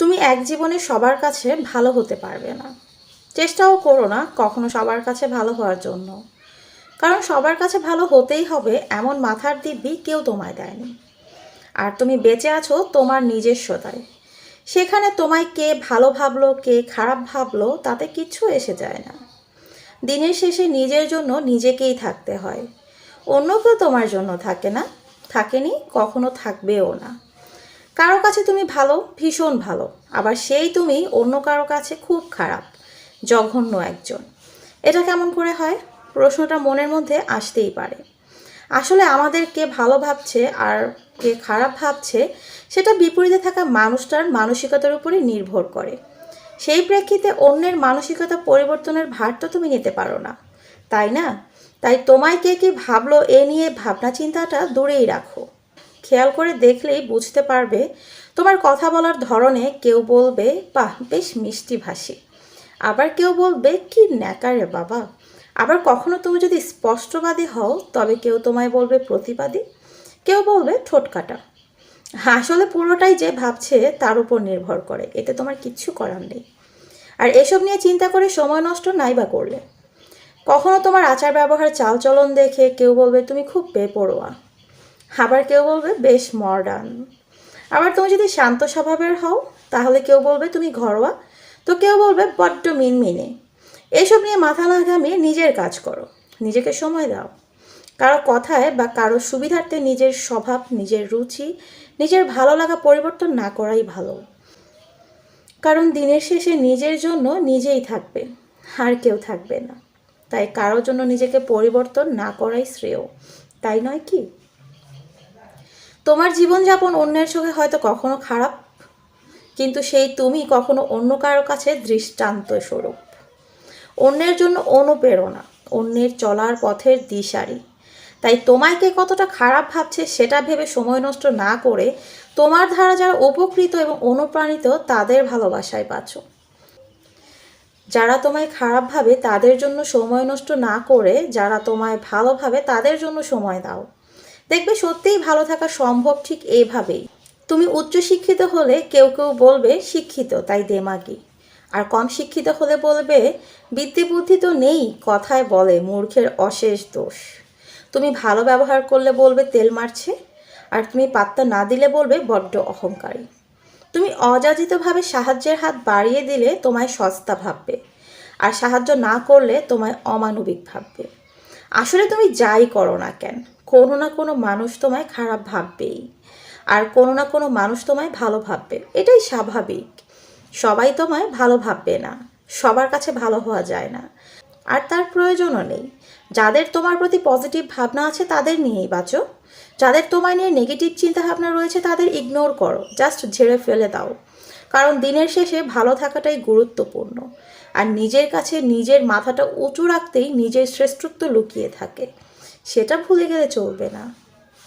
তুমি এক জীবনে সবার কাছে ভালো হতে পারবে না। চেষ্টাও করো না কখনো সবার কাছে ভালো হওয়ার জন্য। কারণ সবার কাছে ভালো হতেই হবে এমন মাথার দিব্যি কেউ তোমায় দেয়নি। আর তুমি বেঁচে আছো তোমার নিজস্বতায়। সেখানে তোমায় কে ভালো ভাবলো, কে খারাপ ভাবলো, তাতে কিচ্ছু এসে যায় না। দিনের শেষে নিজের জন্য নিজেকেই থাকতে হয়। অন্য কেউ তোমার জন্য থাকে না, থাকেনি, কখনো থাকবেও না। কারও কাছে তুমি ভালো, ভীষণ ভালো। আবার সেই তুমি অন্য কারও কাছে খুব খারাপ, জঘন্য একজন। এটা কেমন করে হয়? প্রশ্নটা মনের মধ্যে আসতেই পারে। আসলে আমাদের কে ভালো ভাবছে আর কে খারাপ ভাবছে, সেটা বিপরীতে থাকা মানুষটার মানসিকতার উপরে নির্ভর করে। সেই প্রেক্ষিতে অন্যের মানসিকতা পরিবর্তনের ভার তো তুমি নিতে পারো না। তাই না? তাই তোমায় কে কি ভাবলো এ নিয়ে ভাবনা চিন্তাটা দূরেই রাখো। খেয়াল করে দেখলেই বুঝতে পারবে তোমার কথা বলার ধরনে কেউ বলবে, বাহ, বেশ মিষ্টি ভাষী। আবার কেউ বলবে, কি ন্যাকারে বাবা। আবার কখনো তুমি যদি স্পষ্টবাদী হও, তবে কেউ তোমায় বলবে প্রতিবাদী। কেউ বলবে ঠোঁটকাটা আসলে পুরোটাই যে ভাবছে, তার উপর নির্ভর করে। এতে তোমার কিচ্ছু করার নেই। আর এসব নিয়ে চিন্তা করে সময় নষ্ট নাই বা করলে। কখনো তোমার আচার ব্যবহার চালচলন দেখে কেউ বলবে, তুমি খুব বেপরোয়া। আবার কেউ বলবে, বেশ মডার্ন আবার তুমি যদি শান্ত স্বভাবের হও, তাহলে কেউ বলবে, তুমি ঘরোয়া। তো কেউ বলবে, বড্ড মিনমিনে। এসব নিয়ে মাথা না ঘামিয়ে নিজের কাজ করো, নিজেকে সময় দাও। কারও কথায় বা কারও সুবিধার্থে নিজের স্বভাব, নিজের রুচি, নিজের ভালো লাগা পরিবর্তন না করাই ভালো। কারণ দিনের শেষে নিজের জন্য নিজেই থাকবে, আর কেউ থাকবে না। তাই কারোর জন্য নিজেকে পরিবর্তন না করাই শ্রেয়। তাই নয় কি? তোমার জীবনযাপন অন্যের চোখে হয়তো কখনো খারাপ, কিন্তু সেই তুমি কখনো অন্য কারও কাছে দৃষ্টান্ত স্বরূপ। অন্যের জন্য অনুপ্রেরণা, অন্যের চলার পথের দিশারি। তাই তোমায় কে কতটা খারাপ ভাবছে সেটা ভেবে সময় নষ্ট না করে তোমার ধারা যারা উপকৃত এবং অনুপ্রাণিত, তাদের ভালোবাসায় বাঁচো। যারা তোমায় খারাপ ভাবে, তাদের জন্য সময় নষ্ট না করে, যারা তোমায় ভালোভাবে তাদের জন্য সময় দাও। দেখবে সত্যিই ভালো থাকা সম্ভব ঠিক এইভাবেই তুমি উচ্চশিক্ষিত হলে কেউ কেউ বলবে শিক্ষিত, তাই দেমাগি। আর কম শিক্ষিত হলে বলবে বুদ্ধি তো নেই, কথায় বলে, মূর্খের অশেষ দোষ। তুমি ভালো ব্যবহার করলে বলবে, তেল মারছে। আর তুমি পাত্তা না দিলে বলবে, বড্ড অহংকারী। তুমি অযাচিতভাবে সাহায্যের হাত বাড়িয়ে দিলে তোমায় সস্তা ভাববে, আর সাহায্য না করলে তোমায় অমানবিক ভাববে। আসলে তুমি যাই করো না কেন কোনো না কোনো মানুষ তোমায় খারাপ ভাববেই। আর কোনো না কোনো মানুষ তোমায় ভালো ভাববে। এটাই স্বাভাবিক। সবাই তোমায় ভালো ভাববে না। সবার কাছে ভালো হওয়া যায় না। আর তার প্রয়োজনও নেই। যাদের তোমার প্রতি পজিটিভ ভাবনা আছে, তাদের নিয়েই বাঁচো। যাদের তোমায় নিয়ে নেগেটিভ চিন্তাভাবনা রয়েছে, তাদের ইগনোর করো। জাস্ট ঝেড়ে ফেলে দাও। কারণ দিনের শেষে ভালো থাকাটাই গুরুত্বপূর্ণ। আর নিজের কাছে নিজের মাথাটা উঁচু রাখতেই নিজের শ্রেষ্ঠত্ব লুকিয়ে থাকে। সেটা ভুলে গেলে চলবে না।